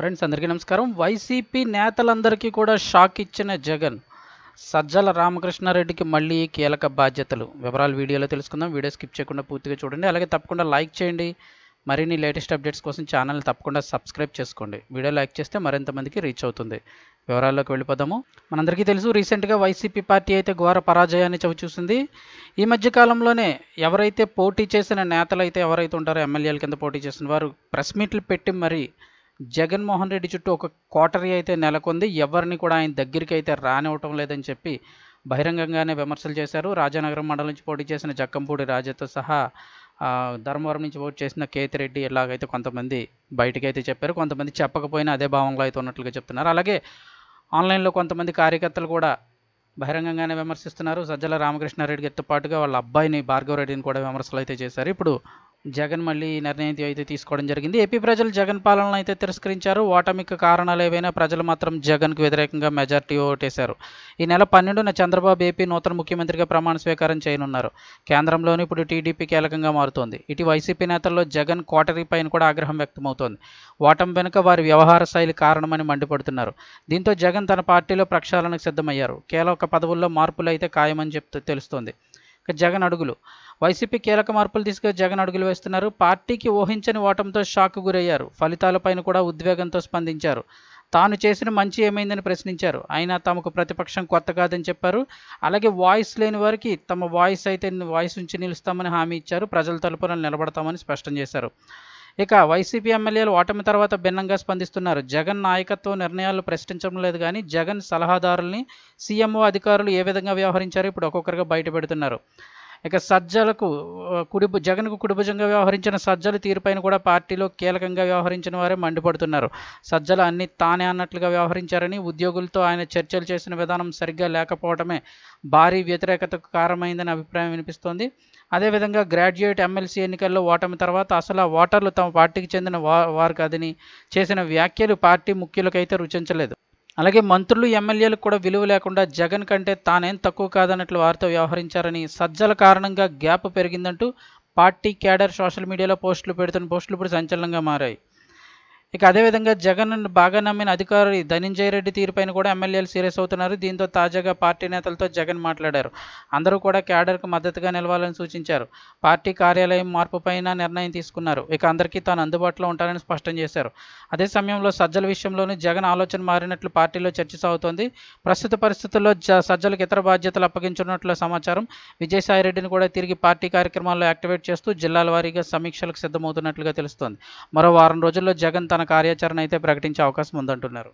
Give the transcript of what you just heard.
Friends అందరికీ నమస్కారం. YCP నేతలందరికీ కూడా షాక్ ఇచ్చిన జగన్ సజ్జల రామకృష్ణారెడ్డికి మళ్ళీ కీలక బాధ్యతలు. వివరాలు వీడియోలో తెలుసుకుందాం. వీడియో స్కిప్ చేయకుండా పూర్తిగా చూడండి. అలాగే తప్పకుండా లైక్ చేయండి. మరిన్ని లేటెస్ట్ అప్డేట్స్ కోసం ఛానల్ తప్పకుండా సబ్స్క్రైబ్ చేసుకోండి. వీడియో లైక్ చేస్తే మరింత మందికి రీచ్ అవుతుంది. వివరాల్లోకి వెళ్ళిపోదాము. మనందరికీ తెలుసు రీసెంట్గా వైసీపీ పార్టీ అయితే ఘోర పరాజయాన్ని చవిచూసింది. ఈ మధ్య కాలంలోనే ఎవరైతే పోటీ చేసిన నేతలు అయితే ఎవరైతే ఉంటారో ఎమ్మెల్యేల కింద పోటీ చేసిన వారు ప్రెస్ మీట్లు పెట్టి మరి జగన్మోహన్ రెడ్డి చుట్టూ ఒక కోటరీ అయితే నెలకొంది. ఎవరిని కూడా ఆయన దగ్గరికి అయితే రానివ్వటం లేదని చెప్పి బహిరంగంగానే విమర్శలు చేశారు. రాజానగరం మండలం నుంచి పోటీ చేసిన జక్కంపూడి రాజాతో సహా ధర్మవరం నుంచి పోటీ చేసిన కేతిరెడ్డి ఇలాగైతే కొంతమంది బయటకైతే అయితే చెప్పారు కొంతమంది చెప్పకపోయినా అదే భావంలో అయితే ఉన్నట్లుగా చెప్తున్నారు. అలాగే ఆన్లైన్లో కొంతమంది కార్యకర్తలు కూడా బహిరంగంగానే విమర్శిస్తున్నారు. సజ్జల రామకృష్ణారెడ్డి గారితో పాటుగా వాళ్ళ అబ్బాయిని భార్గవరెడ్డిని కూడా విమర్శలు అయితే చేశారు. ఇప్పుడు జగన్ మళ్ళీ నిర్ణయం అయితే తీసుకోవడం జరిగింది. ఏపీ ప్రజలు జగన్ పాలనను అయితే తిరస్కరించారు. ఓటమికి కారణాలు ఏవైనా ప్రజలు మాత్రం జగన్కు వ్యతిరేకంగా మెజార్టీ ఓటేశారు. ఈ నెల పన్నెండున చంద్రబాబు ఏపీ నూతన ముఖ్యమంత్రిగా ప్రమాణ స్వీకారం చేయనున్నారు. కేంద్రంలోని ఇప్పుడు టీడీపీ కీలకంగా మారుతోంది. ఇటు వైసీపీ నేతల్లో జగన్ కోటరీ పైన కూడా ఆగ్రహం వ్యక్తమవుతోంది. ఓటమి వెనుక వారి వ్యవహార శైలి కారణమని మండిపడుతున్నారు. దీంతో జగన్ తన పార్టీలో ప్రక్షాళనకు సిద్ధమయ్యారు. కీలక పదవుల్లో మార్పులు అయితే ఖాయమని చెప్తూ తెలుస్తోంది. జగన్ అడుగులు. వైసీపీ కీలక మార్పులు తీసుకు జగన్ అడుగులు వేస్తున్నారు. పార్టీకి ఊహించని ఓటంతో షాక్ గురయ్యారు. ఫలితాలపైన కూడా ఉద్వేగంతో స్పందించారు. తాను చేసిన మంచి ఏమైందని ప్రశ్నించారు. అయినా తమకు ప్రతిపక్షం కొత్త కాదని చెప్పారు. అలాగే వాయిస్ లేని వారికి తమ వాయిస్ అయితే వాయిస్ ఉంచి నిలుస్తామని హామీ ఇచ్చారు. ప్రజల తరపున నిలబడతామని స్పష్టం చేశారు. ఇక వైసీపీ ఎమ్మెల్యేలు ఓటమి తర్వాత భిన్నంగా స్పందిస్తున్నారు. జగన్ నాయకత్వం నిర్ణయాలు ప్రశ్నించడం లేదు కానీ జగన్ సలహాదారుల్ని సీఎంఓ అధికారులు ఏ విధంగా వ్యవహరించారో ఇప్పుడు ఒక్కొక్కరుగా బయట పెడుతున్నారు ఇక సజ్జలకు కుడి జగన్కు కుడిభుజంగా వ్యవహరించిన సజ్జల తీరుపైన కూడా పార్టీలో కీలకంగా వ్యవహరించిన వారే మండిపడుతున్నారు. సజ్జల అన్ని తానే అన్నట్లుగా వ్యవహరించారని ఉద్యోగులతో ఆయన చర్చలు చేసిన విధానం సరిగ్గా లేకపోవడమే భారీ వ్యతిరేకతకు కారణమైందని అభిప్రాయం వినిపిస్తోంది. అదేవిధంగా గ్రాడ్యుయేట్ ఎమ్మెల్సీ ఎన్నికల్లో ఓటమి తర్వాత అసలు ఆ ఓటర్లు తమ పార్టీకి చెందిన వా వారు కాదని చేసిన వ్యాఖ్యలు పార్టీ ముఖ్యులకైతే రుచించలేదు. అలాగే మంత్రులు ఎమ్మెల్యేలకు కూడా విలువ లేకుండా జగన్ కంటే తానేం తక్కువ కాదన్నట్లు వారితో వ్యవహరించారని సజ్జల కారణంగా గ్యాప్ పెరిగిందంటూ పార్టీ క్యాడర్ సోషల్ మీడియాలో పోస్టులు పెడుతున్న పోస్టులు ఇప్పుడు సంచలనంగా మారాయి. ఇక అదేవిధంగా జగన్ బాగా నమ్మిన అధికారి ధనంజయ రెడ్డి తీరుపైన కూడా ఎమ్మెల్యేలు సీరియస్ అవుతున్నారు. దీంతో తాజాగా పార్టీ నేతలతో జగన్ మాట్లాడారు. అందరూ కూడా క్యాడర్కు మద్దతుగా నిలవాలని సూచించారు. పార్టీ కార్యాలయం మార్పుపైన నిర్ణయం తీసుకున్నారు. ఇక అందరికీ తాను అందుబాటులో ఉంటానని స్పష్టం చేశారు. అదే సమయంలో సజ్జల విషయంలోనూ జగన్ ఆలోచన మారినట్లు పార్టీలో చర్చ సాగుతోంది. ప్రస్తుత పరిస్థితుల్లో జ సజ్జలకు ఇతర బాధ్యతలు అప్పగించున్నట్లు సమాచారం. విజయసాయిరెడ్డిని కూడా తిరిగి పార్టీ కార్యక్రమాల్లో యాక్టివేట్ చేస్తూ జిల్లాల వారీగా సమీక్షలకు సిద్ధమవుతున్నట్లుగా తెలుస్తోంది. మరో వారం రోజుల్లో జగన్ తన కార్యాచరణ అయితే ప్రకటించే అవకాశం ఉందంటున్నారు.